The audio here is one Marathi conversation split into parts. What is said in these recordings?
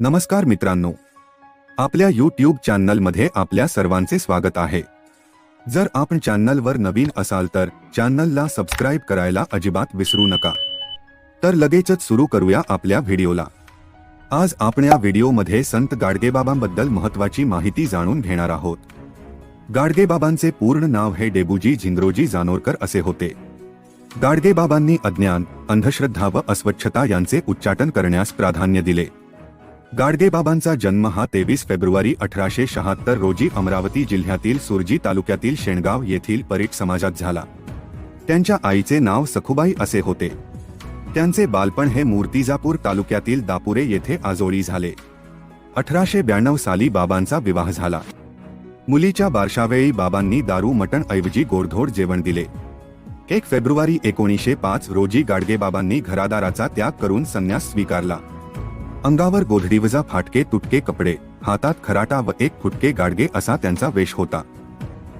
नमस्कार मित्रांनो. आपल्या यूट्यूब चॅनलमध्ये आपल्या सर्वांचे स्वागत आहे. जर आपण चॅनलवर नवीन असाल तर चॅनलला सबस्क्राईब करायला अजिबात विसरू नका. तर लगेचच सुरू करूया आपल्या व्हिडिओला. आज आपण या व्हिडिओमध्ये संत गाडगेबाबांबद्दल महत्वाची माहिती जाणून घेणार आहोत. गाडगेबाबांचे पूर्ण नाव हे डेबुजी झिंद्रोजी जानोरकर असे होते. गाडगेबाबांनी अज्ञान अंधश्रद्धा व अस्वच्छता यांचे उच्चाटन करण्यास प्राधान्य दिले. गाडगेबाबांचा जन्म हा तेवीस फेब्रुवारी अठराशे शहात्तर रोजी अमरावती जिल्ह्यातील सुरजी तालुक्यातील शेणगाव येथील परीट समाजात झाला. त्यांच्या आईचे नाव सखुबाई असे होते. त्यांचे बालपण हे मूर्तिजापूर तालुक्यातील दापुरे येथे आजोळी झाले. अठराशे ब्याण्णव साली बाबांचा विवाह झाला. मुलीच्या बारशावेळी बाबांनी दारू मटण ऐवजी गोडधोड जेवण दिले. एक फेब्रुवारी एकोणीसशे पाच रोजी गाडगेबाबांनी घरादाराचा त्याग करून संन्यास स्वीकारला. अंगावर गोधडीवजा फाटके तुटके कपडे हातात खराटा व एक फुटके गाडगे असा त्यांचा वेश होता.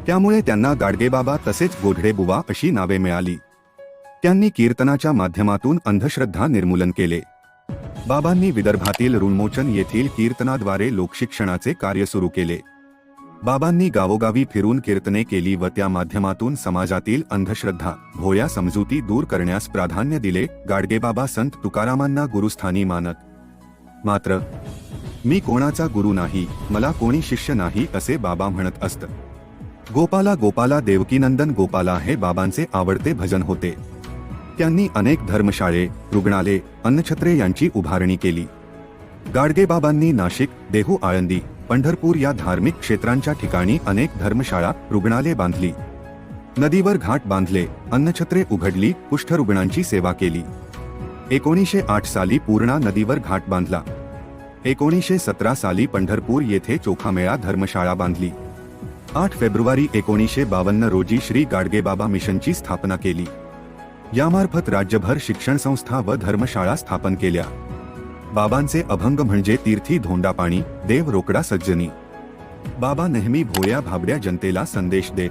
त्यामुळे त्यांना गाडगेबाबा तसेच गोधडे बुवा अशी नावे मिळाली. त्यांनी कीर्तनाच्या माध्यमातून अंधश्रद्धा निर्मूलन केले. बाबांनी विदर्भातील ऋणमोचन येथील कीर्तनाद्वारे लोकशिक्षणाचे कार्य सुरू केले. बाबांनी गावोगावी फिरून कीर्तने केली व त्या माध्यमातून समाजातील अंधश्रद्धा भोया समजुती दूर करण्यास प्राधान्य दिले गाडगेबाबा संत तुकारामांना गुरुस्थानी मानत. मात्र मी कोणाचा गुरु नाही मला कोणी शिष्य नाही असे बाबा म्हणत असत. गोपाला गोपाला देवकीनंदन गोपाला हे बाबांचे आवडते भजन होते. त्यांनी अनेक धर्मशाळे रुग्णालय अन्नछत्रे यांची उभारणी केली. गाडगेबाबांनी नाशिक देहू आळंदी पंढरपूर या धार्मिक क्षेत्रांच्या ठिकाणी अनेक धर्मशाळा रुग्णालय बांधली. नदीवर घाट बांधले अन्नछत्रे उघडली कुष्ठरुग्णांची सेवा केली. एकोणीसशे आठ साली पूर्णा नदीवर घाट बांधला. एकोणीसशे सतरा साली पंढरपूर येथे चोखामेळा धर्मशाळा बांधली. आठ फेब्रुवारी एकोणीसशे बावन्न रोजी श्री गाडगेबाबा मिशनची स्थापना केली. यामार्फत राज्यभर शिक्षण संस्था व धर्मशाळा स्थापन केल्या. बाबांचे अभंग म्हणजे तीर्थी धोंडापाणी देव रोकडा सज्जनी. बाबा नेहमी भोळ्या भाबड्या जनतेला संदेश देत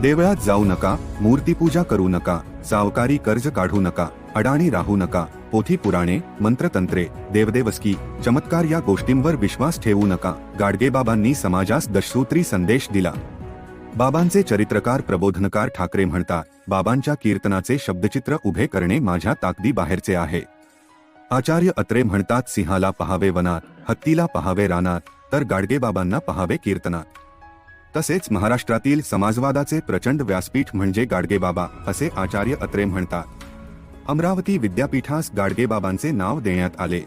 देवळात जाऊ नका मूर्तीपूजा करू नका सावकारी कर्ज काढू नका. अडाणी राहू नका. पोथी पुराणे मंत्रतंत्रे देवदेवस्की चमत्कार या गोष्टींवर विश्वास ठेवू नका. गाडगेबाबांनी समाजास दशसूत्री संदेश दिला. बाबांचे चरित्रकार प्रबोधनकार ठाकरे म्हणतात बाबांच्या कीर्तनाचे शब्दचित्र उभे करणे माझ्या ताकदी बाहेरचे आहे. आचार्य अत्रे म्हणतात सिंहाला पहावे वनात हत्तीला पहावे रानात तर गाडगेबाबांना पहावे कीर्तनात. तसेच महाराष्ट्रातील समाजवादाचे प्रचंड व्यासपीठ म्हणजे गाडगेबाबा असे आचार्य अत्रे म्हणतात. अमरावती विद्यापीठास गाडगेबाबांचे नाव देण्यात आले.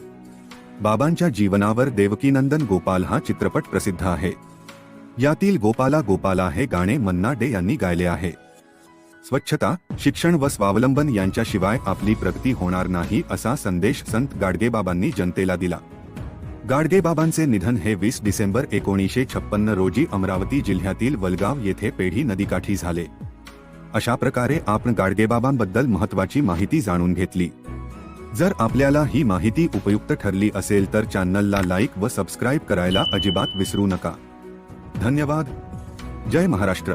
बाबांच्या जीवनावर देवकीनंदन गोपाल हा चित्रपट प्रसिद्ध आहे. यातील गोपाला गोपाला हे गाणे मन्ना डे यांनी गायले आहे. स्वच्छता शिक्षण व स्वावलंबन यांच्याशिवाय आपली प्रगती होणार नाही असा संदेश संत गाडगेबाबांनी जनतेला दिला. गाडगेबाबांचे निधन हे वीस डिसेंबर एकोणीसशे छप्पन्न रोजी अमरावती जिल्ह्यातील वलगाव येथे पेढी नदीकाठी झाले. अशा प्रकारे आपण गाडगेबाबांबद्दल महत्वाची माहिती जाणून घेतली. जर आपल्याला ही माहिती उपयुक्त ठरली असेल तर चॅनलला लाईक व सबस्क्राईब करायला अजिबात विसरू नका. धन्यवाद. जय महाराष्ट्र.